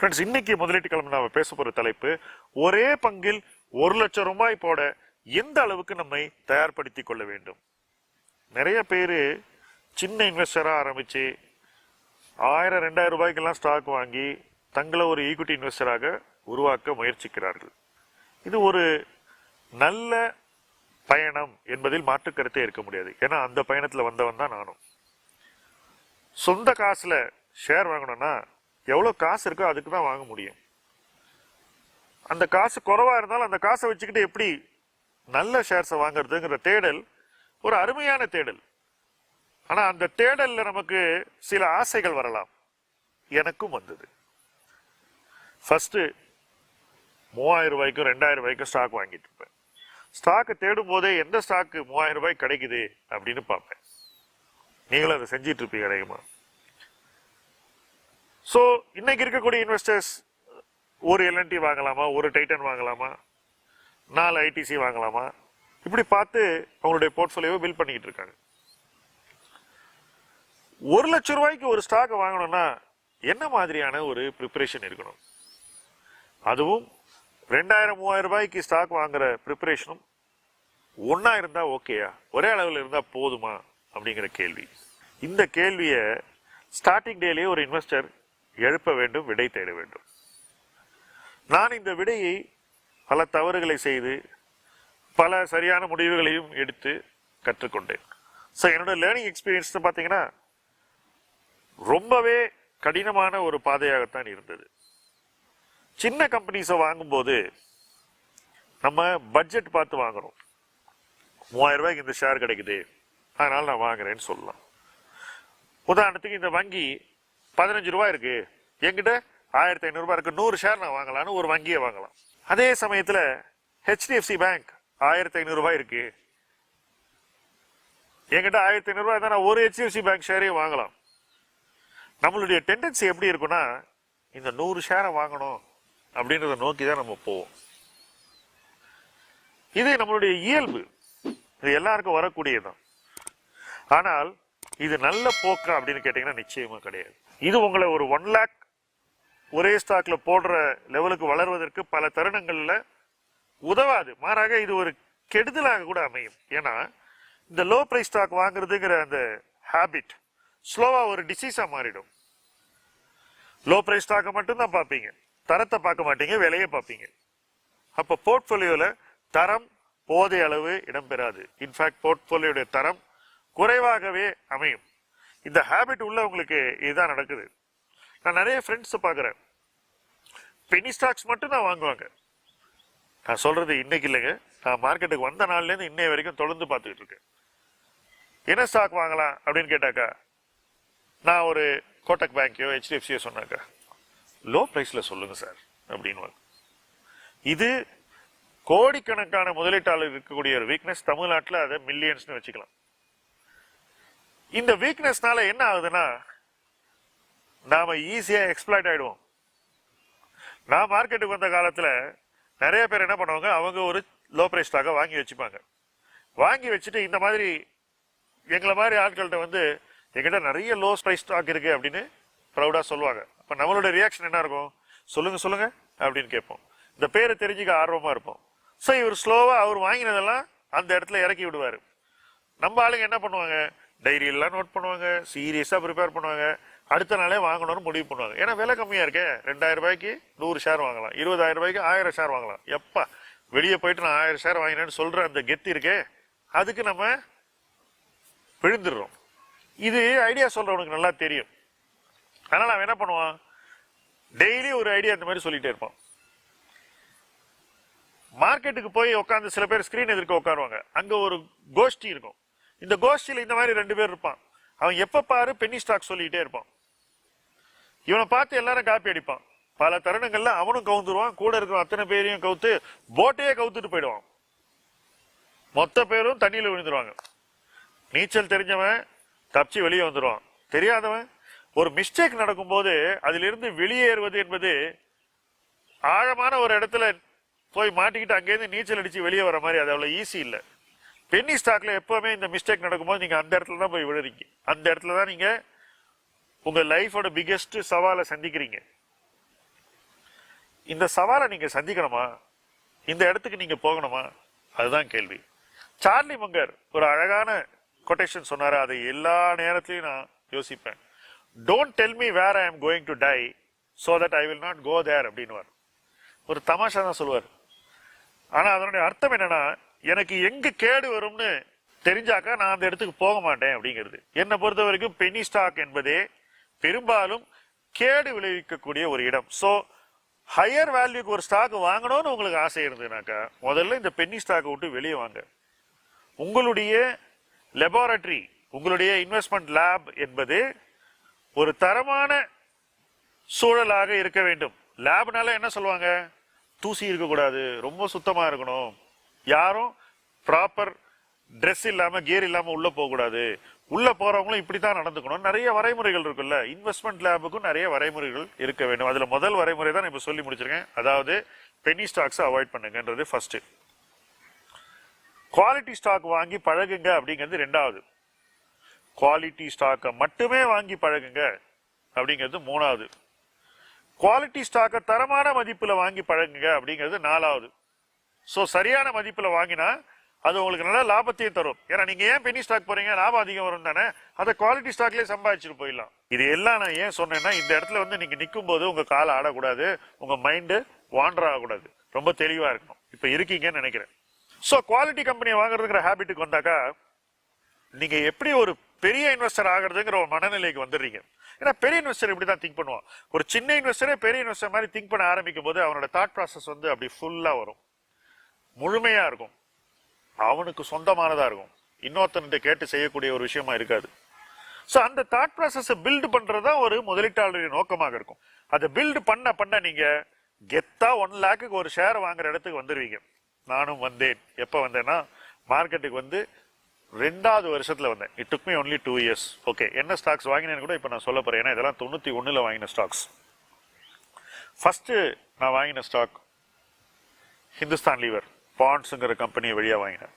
Friends இன்னைக்கு முதலீட்டு கிழமை நாம பேச போற தலைப்பு ஒரே பங்கில் ஒரு லட்சம் ரூபாய் போட எந்த அளவுக்கு நம்மை தயார்படுத்தி கொள்ள வேண்டும்? நிறைய பேர் சின்ன இன்வெஸ்டராக ஆரம்பித்து ஆயிரம் ரெண்டாயிரம் ரூபாய்க்கெல்லாம் ஸ்டாக் வாங்கி தங்களை ஒரு ஈக்விட்டி இன்வெஸ்டராக உருவாக்க முயற்சிக்கிறார்கள். இது ஒரு நல்ல பயணம் என்பதில் மாற்று கருத்தே இருக்க முடியாது. ஏன்னா அந்த பயணத்தில் வந்தவன் தான் நானும். சொந்த காசில் ஷேர் வாங்கணும்னா எவ்வளோ காசு இருக்கோ அதுக்கு தான் வாங்க முடியும். அந்த காசு குறவாக இருந்தாலும் அந்த காசை வச்சுக்கிட்டு எப்படி நல்ல ஷேர்ஸை வாங்குறதுங்கிற தேடல் ஒரு அருமையான தேடல். ஆனால் அந்த தேடலில் நமக்கு சில ஆசைகள் வரலாம். எனக்கும் வந்தது. ஃபஸ்ட்டு மூவாயிரம் ரூபாய்க்கும் ரெண்டாயிரம் ரூபாய்க்கும் ஸ்டாக் வாங்கிட்டு இருப்பேன். ஸ்டாக்கை தேடும் போதே எந்த ஸ்டாக்கு மூவாயிரம் ரூபாய் கிடைக்குது அப்படின்னு பார்ப்பேன். நீங்களும் அதை செஞ்சிட்டு இருப்பீங்க ஸோ இன்னைக்கு இருக்கக்கூடிய இன்வெஸ்டர்ஸ் ஒரு எல்என்டி வாங்கலாமா? ஒரு டைட்டன் வாங்கலாமா? நாலு ஐடிசி வாங்கலாமா? இப்படி பார்த்து அவங்களுடைய போர்ட்ஃபோலியோவை பில் பண்ணிக்கிட்டு இருக்காங்க. ஒரு லட்சம் ரூபாய்க்கு ஒரு ஸ்டாக் வாங்கணும்னா என்ன மாதிரியான ஒரு ப்ரிப்பரேஷன் இருக்கணும்? அதுவும் ரெண்டாயிரம் மூவாயிரம் ரூபாய்க்கு ஸ்டாக் வாங்குற ப்ரிப்பரேஷனும் ஒன்றா இருந்தால் ஓகேயா ஒரே அளவில் இருந்தால் போதுமா? அப்படிங்கிற கேள்வி. இந்த கேள்வியை ஸ்டார்டிங் டேலேயே ஒரு இன்வெஸ்டர் எழுப்ப வேண்டும் விடை தேட வேண்டும். நான் இந்த விடையை பல தவறுகளை செய்து பல சரியான முடிவுகளையும் எடுத்து கற்றுக்கொண்டேன். ஸோ என்னோட லேர்னிங் எக்ஸ்பீரியன்ஸ் பார்த்தீங்கன்னா ரொம்பவே கடினமான ஒரு பாதையாகத்தான் இருந்தது. சின்ன கம்பெனிஸை வாங்கும்போது நம்ம பட்ஜெட் பார்த்து வாங்குறோம் மூவாயிரம் ரூபாய்க்கு இந்த ஷேர் கிடைக்குது அதனால நான் வாங்குறேன்னு சொல்லலாம். உதாரணத்துக்கு இந்த வங்கி பதினஞ்சு ரூபாய் இருக்கு என்கிட்ட ஆயிரத்தி ஐநூறு இருக்கு. நூறு ஷேர் நான் வாங்கலாம்னு ஒரு வங்கியை வாங்கலாம். அதே சமயத்தில் ஹெச்டிஎஃப்சி பேங்க் ஆயிரத்தி ஐநூறு இருக்கு. என்கிட்ட ஆயிரத்தி ஐநூறுரூவா இருந்தால் நான் ஒரு ஹெச்டிஎஃப்சி பேங்க் ஷேரையும் வாங்கலாம். நம்மளுடைய டெண்டன்சி எப்படி இருக்குன்னா இந்த நூறு ஷேரை வாங்கணும் அப்படின்றத நோக்கி தான் நம்ம போவோம். இது நம்மளுடைய இயல்பு. இது எல்லாருக்கும் வரக்கூடியதுதான். ஆனால் இது நல்ல போக்கா அப்படின்னு கேட்டீங்கன்னா நிச்சயமா கிடையாது. இது உங்களை ஒரு ஒன் லேக் ஒரே ஸ்டாக்ல போடுற லெவலுக்கு வளர்வதற்கு பல தருணங்கள்ல உதவாது. மாறாக இது ஒரு கெடுதலாக கூட அமையும். ஏன்னா இந்த லோ பிரைஸ் ஸ்டாக் வாங்குறதுங்கிற அந்த ஹேபிட் ஸ்லோவா ஒரு டிசீஸா மாறிடும். லோ பிரைஸ் ஸ்டாக்கை மட்டும்தான் பார்ப்பீங்க. தரத்தை பார்க்க மாட்டீங்க விலையை பார்ப்பீங்க. அப்ப போர்ட்ஃபோலியோவில் தரம் போதிய அளவு இடம்பெறாது இன்ஃபேக்ட் போர்ட்போலியோடைய தரம் குறைவாகவே அமையும். இந்த ஹேபிட் உள்ளவங்களுக்கு இதுதான் நடக்குது. நான் நிறைய ஃப்ரெண்ட்ஸை பார்க்குறேன். பெனி ஸ்டாக்ஸ் மட்டும் தான் வாங்குவாங்க. நான் சொல்கிறது இன்னைக்கு இல்லைங்க. நான் மார்க்கெட்டுக்கு வந்த நாள்லேருந்து இன்னைய வரைக்கும் தொடர்ந்து பார்த்துக்கிட்டு இருக்கேன். என்ன ஸ்டாக் வாங்கலாம் அப்படின்னு கேட்டாக்கா நான் ஒரு கோட்டக் பேங்க்கையோ ஹெச்டிஎஃப்சியோ சொன்னாக்கா லோ ப்ரைஸில் சொல்லுங்கள் சார் அப்படின்னு இது கோடிக்கணக்கான முதலீட்டாளர் இருக்கக்கூடிய ஒரு வீக்னஸ் தமிழ்நாட்டில் அதை மில்லியன்ஸ்னு வச்சுக்கலாம். இந்த வீக்னஸ்னால என்ன ஆகுதுன்னா நாம் ஈஸியாக எக்ஸ்பிளாய்ட் ஆகிடுவோம் நான் மார்க்கெட்டுக்கு வந்த காலத்தில் நிறைய பேர் என்ன பண்ணுவாங்க? அவங்க ஒரு லோ ப்ரைஸ் ஸ்டாக்கை வாங்கி வச்சுப்பாங்க. வாங்கி வச்சுட்டு இந்த மாதிரி எங்களை மாதிரி ஆட்கள்கிட்ட வந்து எங்கிட்ட நிறைய லோ ப்ரைஸ் ஸ்டாக் இருக்குது அப்படின்னு ப்ரௌடாக சொல்லுவாங்க. அப்போ நம்மளோட ரியாக்ஷன் என்ன இருக்கும்? சொல்லுங்கள் சொல்லுங்கள் அப்படின்னு கேட்போம். இந்த பேரை தெரிஞ்சுக்க ஆர்வமாக இருப்போம். ஸோ இவர் ஸ்லோவாக அவர் வாங்கினதெல்லாம் அந்த இடத்துல இறக்கி விடுவார். நம்ம ஆளுங்க என்ன பண்ணுவாங்க? டைரியெல்லாம் நோட் பண்ணுவாங்க. சீரியஸாக ப்ரிப்பேர் பண்ணுவாங்க. அடுத்த நாளே வாங்கணும்னு முடிவு பண்ணுவாங்க. ஏன்னா விலை கம்மியாக இருக்கே. ரெண்டாயிரம் ரூபாய்க்கு நூறு ஷேர் வாங்கலாம். இருபதாயிரம் ரூபாய்க்கு ஆயிரம் ஷேர் வாங்கலாம். எப்பா வெளியே போயிட்டு நான் ஆயிரம் ஷேர் வாங்கினேன்னு சொல்கிற அந்த கெத்து இருக்கே அதுக்கு நம்ம விழுந்துடுறோம். இது ஐடியா சொல்கிறவனுக்கு நல்லா தெரியும். அதனால் அவன் என்ன பண்ணுவான்? டெய்லி ஒரு ஐடியா இந்த மாதிரி சொல்லிகிட்டே இருப்பான். மார்க்கெட்டுக்கு போய் உட்காந்து சில பேர் ஸ்க்ரீன் எதிர்க்க உட்காருவாங்க. அங்கே ஒரு கோஷ்டி இருக்கும். இந்த கோஷ்டியில் இந்த மாதிரி ரெண்டு பேர் இருப்பான். அவன் எப்போ பாரு பென்னி ஸ்டாக் சொல்லிக்கிட்டே இருப்பான். இவனை பார்த்து எல்லாரும் காப்பி அடிப்பான். பல தருணங்கள்ல அவனும் கவுந்துருவான். கூட இருக்கிற அத்தனை பேரையும் கவுத்து போட்டையே கவுத்துட்டு போயிடுவான். மொத்த பேரும் தண்ணியில விழுந்துருவாங்க. நீச்சல் தெரிஞ்சவன் தப்பிச்சு வெளியே வந்துடுவான் தெரியாதவன் ஒரு மிஸ்டேக் நடக்கும்போது அதிலிருந்து வெளியேறுவது என்பது ஆழமான ஒரு இடத்துல போய் மாட்டிக்கிட்டு அங்கேருந்து நீச்சல் அடிச்சு வெளியே வர மாதிரி அது அவ்வளோ ஈஸி இல்லை. பென்னி ஸ்டாக்ல எப்பவுமே இந்த மிஸ்டேக் நடக்கும்போது நீங்க அந்த இடத்துல தான் போய் விழுறீங்க. அந்த இடத்துல தான் நீங்க உங்க லைஃபோட பிக்கெஸ்ட் சவாலை சந்திக்கிறீங்க. இந்த சவாலை நீங்க சந்திக்கணுமா? இந்த இடத்துக்கு நீங்க போகணுமா? அதுதான் கேள்வி. சார்லி மங்கர் ஒரு அழகான கொட்டேஷன் சொன்னாரு. அதை எல்லா நேரத்திலையும் நான் யோசிப்பேன். Don't tell me where I am going to die so that I will not go there அப்படின்னுவார். ஒரு தமாஷா தான் சொல்லுவார். ஆனால் அதனுடைய அர்த்தம் என்னன்னா எனக்கு எங்கே கேடு வரும்னு தெரிஞ்சாக்கா நான் அந்த இடத்துக்கு போக மாட்டேன் அப்படிங்கிறது. என்னை பொறுத்த வரைக்கும் பெனி ஸ்டாக் என்பதே பெரும்பாலும் கேடு விளைவிக்கக்கூடிய ஒரு இடம். ஸோ ஹையர் வேல்யூக்கு ஒரு ஸ்டாக் வாங்கணும்னு உங்களுக்கு ஆசை இருந்ததுனாக்கா முதல்ல இந்த பென்னி ஸ்டாக்கை விட்டு வெளியே வாங்க. உங்களுடைய லெபார்டரி உங்களுடைய இன்வெஸ்ட்மெண்ட் லேப் என்பது ஒரு தரமான சூழலாக இருக்க வேண்டும். லேப்னால என்ன சொல்லுவாங்க? தூசி இருக்கக்கூடாது ரொம்ப சுத்தமாக இருக்கணும். யாரும் ப்ராப்பர் ட்ரெஸ் இல்லாமல் கியர் இல்லாமல் உள்ளே போகக்கூடாது. உள்ள போறவங்களும் இப்படித்தான் நடந்துக்கணும். நிறைய வரைமுறைகள் இருக்குல்ல. இன்வெஸ்ட்மெண்ட் லேபுக்கும் நிறைய வரைமுறைகள் இருக்க வேண்டும். அதுல முதல் வரைமுறை தான் இப்ப சொல்லி முடிச்சிருக்கேன். அதாவது பெனி ஸ்டாக்ஸ் அவாய்ட் பண்ணுங்கன்றது ஃபர்ஸ்ட் குவாலிட்டி ஸ்டாக் வாங்கி பழகுங்க அப்படிங்கிறது ரெண்டாவது. குவாலிட்டி ஸ்டாக்கை மட்டுமே வாங்கி பழகுங்க அப்படிங்கிறது மூணாவது. குவாலிட்டி ஸ்டாக்கை தரமான மதிப்புல வாங்கி பழகுங்க அப்படிங்கிறது நாலாவது. ஸோ சரியான மதிப்புல வாங்கினா அது உங்களுக்கு நல்ல லாபத்தையும் தரும். ஏன்னா நீங்க ஏன் பெனி ஸ்டாக் போறீங்க? லாபம் அதிகம் வரும் தானே? அதை குவாலிட்டி ஸ்டாக்லயே சம்பாதிச்சுட்டு போயிடலாம். இது எல்லாம் நான் ஏன் சொன்னேன்னா இந்த இடத்துல வந்து நீங்க நிற்கும் போது உங்க காலை ஆடக்கூடாது. உங்க மைண்டு வாண்டர் ஆகக்கூடாது. ரொம்ப தெளிவா இருக்கணும். இப்ப இருக்கீங்கன்னு நினைக்கிறேன். ஸோ குவாலிட்டி கம்பெனியை வாங்குறதுங்கிற ஹேபிட்டுக்கு வந்தாக்கா நீங்க எப்படி ஒரு பெரிய இன்வெஸ்டர் ஆகிறதுங்கிற ஒரு மனநிலைக்கு வந்துடுறீங்க. ஏன்னா பெரிய இன்வெஸ்டர் இப்படி தான் திங்க் பண்ணுவான். ஒரு சின்ன இன்வெஸ்டரே பெரிய இன்வெஸ்டர் மாதிரி திங்க் பண்ண ஆரம்பிக்கும் போது அவனோட தாட் ப்ராசஸ் வந்து அப்படி ஃபுல்லாக வரும். முழுமையாக இருக்கும். அவனுக்கு சொந்தமானதாக இருக்கும். இன்னொருத்தன்கிட்ட கேட்டு செய்யக்கூடிய ஒரு விஷயமா இருக்காது. ஸோ அந்த தாட் ப்ராசஸை பில்டு பண்றதா ஒரு முதலீட்டாளரின் நோக்கமாக இருக்கும். அதை பில்டு பண்ண பண்ண நீங்கள் கெத்தாக ஒன் லேக்குக்கு ஒரு ஷேர் வாங்குற இடத்துக்கு வந்துடுவீங்க நானும் வந்தேன். எப்போ வந்தேன்னா மார்க்கெட்டுக்கு வந்து ரெண்டாவது வருஷத்தில் வந்தேன். It took me only two years okay என்ன ஸ்டாக்ஸ் வாங்கினேன்னு கூட இப்போ நான் சொல்ல போகிறேன் ஏன்னா இதெல்லாம் தொண்ணூற்றி ஒன்றில் வாங்கின ஸ்டாக்ஸ் ஃபஸ்ட்டு நான் வாங்கின ஸ்டாக் ஹிந்துஸ்தான் லீவர் பாண்ட்ஸுங்கிற கம்பெனியை வழியாக வாங்கினேன்.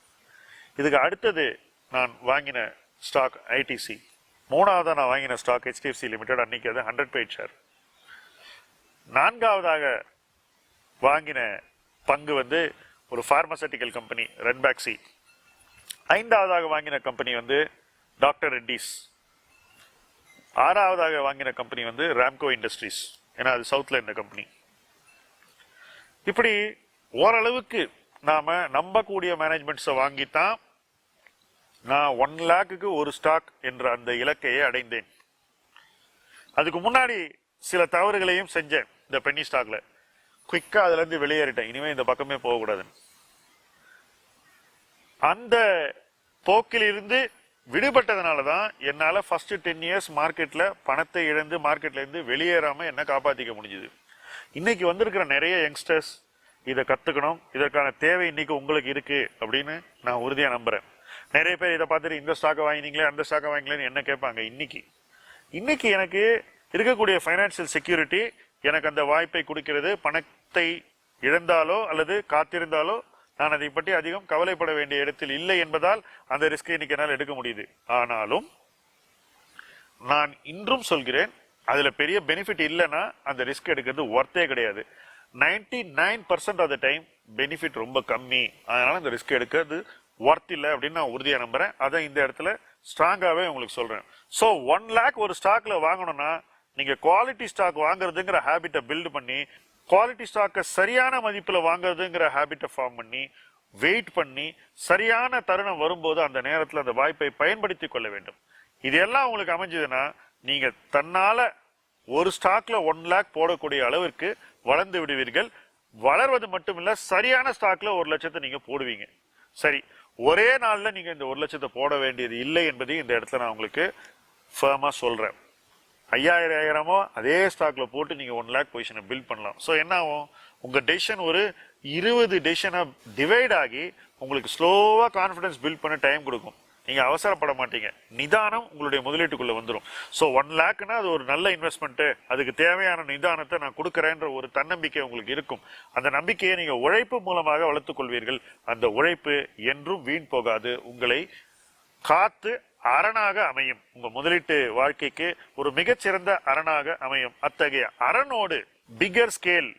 இதுக்கு அடுத்தது நான் வாங்கின ஸ்டாக் ஐடிசி மூணாவதாக நான் வாங்கின ஸ்டாக் ஹெச்டிஎஃப்சி லிமிடெட் அன்றைக்கி அது ஹண்ட்ரட் பேஜ் ஷேர் நான்காவதாக வாங்கின பங்கு வந்து ஒரு ஃபார்மசூட்டிக்கல் கம்பெனி ரெட்பேக்ஸி ஐந்தாவதாக வாங்கின கம்பெனி வந்து டாக்டர் ரெட்டிஸ் ஆறாவதாக வாங்கின கம்பெனி வந்து ராம்கோ இண்டஸ்ட்ரீஸ் ஏன்னா அது சவுத்தில் இருந்த கம்பெனி இப்படி ஓரளவுக்கு நாம நம்பக்கூடிய மேனேஜ்மெண்ட்ஸை வாங்கித்தான் நான் ஒன் லேக்குக்கு ஒரு ஸ்டாக் என்ற அந்த இலக்கையை அடைந்தேன். அதுக்கு முன்னாடி சில தவறுகளையும் செஞ்சேன் இந்த பென்னி ஸ்டாக்ல குயிக்காக அதுலேருந்து வெளியேறிட்டேன். இனிமே இந்த பக்கமே போகக்கூடாதுன்னு. அந்த போக்கிலிருந்து விடுபட்டதுனால தான் என்னால் ஃபர்ஸ்ட் டென் இயர்ஸ் மார்க்கெட்டில் பணத்தை இழந்து மார்க்கெட்லேருந்து வெளியேறாமல் என்ன காப்பாற்றிக்க முடிஞ்சுது. இன்னைக்கு வந்திருக்கிற நிறைய யங்ஸ்டர்ஸ் இதை கத்துக்கணும். இதற்கான தேவை இன்னைக்கு உங்களுக்கு இருக்கு அப்படின்னு நான் உறுதியா நம்புறேன். நிறைய பேர் இதை பார்த்துட்டு இந்த ஸ்டாக்கை வாங்கினீங்களே அந்த ஸ்டாக்கை வாங்கினீங்களேன்னு என்ன கேட்பாங்க? இன்னைக்கு. இன்னைக்கு எனக்கு இருக்கக்கூடிய ஃபைனான்சியல் செக்யூரிட்டி எனக்கு அந்த வாய்ப்பை கொடுக்கிறது. பணத்தை இழந்தாலோ அல்லது காத்திருந்தாலோ நான் அதை பற்றி அதிகம் கவலைப்பட வேண்டிய இடத்தில் இல்லை என்பதால் அந்த ரிஸ்கை இன்னைக்கு என்னால் எடுக்க முடியுது. ஆனாலும் நான் இன்றும் சொல்கிறேன் அதுல பெரிய பெனிஃபிட் இல்லைன்னா அந்த ரிஸ்க் எடுக்கிறது ஒர்த்தே கிடையாது. 99% nine percent of the time benefit ரொம்ப கம்மி. அதனால இந்த ரிஸ்க் எடுக்கிறது ஒர்த் இல்லை அப்படின்னு நான் உறுதியாக நம்புறேன். அதை இந்த இடத்துல ஸ்ட்ராங்காகவே உங்களுக்கு சொல்கிறேன் ஸோ ஒன் லேக் ஒரு ஸ்டாக்ல வாங்கணும்னா நீங்கள் குவாலிட்டி ஸ்டாக் வாங்குறதுங்கிற ஹேபிட்டை பில்ட் பண்ணி குவாலிட்டி ஸ்டாக்கை சரியான மதிப்பில் வாங்குறதுங்கிற ஹேபிட்டை ஃபார்ம் பண்ணி வெயிட் பண்ணி சரியான தருணம் வரும்போது அந்த நேரத்தில் அந்த வாய்ப்பை பயன்படுத்தி கொள்ள வேண்டும். இது எல்லாம் உங்களுக்கு அமைஞ்சதுன்னா நீங்கள் தன்னால் ஒரு ஸ்டாக்ல ஒன் லேக் போடக்கூடிய அளவிற்கு வளர்ந்து விடுவீர்கள். வளர்வது மட்டுமில்ல சரியான ஸ்டாக்ல ஒரு லட்சத்தை நீங்க போடுவீங்க. சரி ஒரே நாள்ல நீங்க இந்த ஒரு லட்சத்தை போட வேண்டியது இல்லை என்பதையும் இந்த இடத்துல நான் உங்களுக்கு ஃபேமா சொல்றேன். ஐயாயிரம் ஆயிரமோ அதே ஸ்டாக்ல போட்டு நீங்க ஒன் லேக் பொசிஷனை பில்ட் பண்ணலாம். ஸோ என்ன ஆகும்? உங்க டெசிஷன் ஒரு இருபது டெசிஷனா டிவைட் ஆகி உங்களுக்கு ஸ்லோவா கான்ஃபிடன்ஸ் பில்ட் பண்ண டைம் கொடுக்கும். நீங்கள் அவசரப்பட மாட்டீங்க நிதானம் உங்களுடைய முதலீட்டுக்குள்ளே வந்துடும் ஸோ ஒன் லேக்னா அது ஒரு நல்ல இன்வெஸ்ட்மெண்ட்டு அதுக்கு தேவையான நிதானத்தை நான் கொடுக்குறேன்ற ஒரு தன்னம்பிக்கை உங்களுக்கு இருக்கும். அந்த நம்பிக்கையை நீங்கள் உழைப்பு மூலமாக வளர்த்துக் கொள்வீர்கள். அந்த உழைப்பு என்றும் வீண் போகாது. உங்களை காத்து அரணாக அமையும். உங்க முதலீட்டு வாழ்க்கைக்கு ஒரு மிகச்சிறந்த அரணாக அமையும். அத்தகைய அரணோடு பிகர் ஸ்கேல்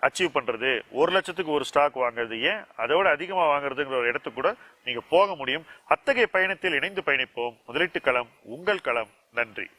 அச்சீவ் பண்ணுறது ஒரு லட்சத்துக்கு ஒரு ஸ்டாக் வாங்குறது ஏன்? அதோட அதிகமாக வாங்குறதுங்கிற ஒரு இடத்துக்கு கூட நீங்கள் போக முடியும். அத்தகைய பயணத்தில் இணைந்து பயணிப்போம். முதலீட்டு களம் உங்கள் களம். நன்றி.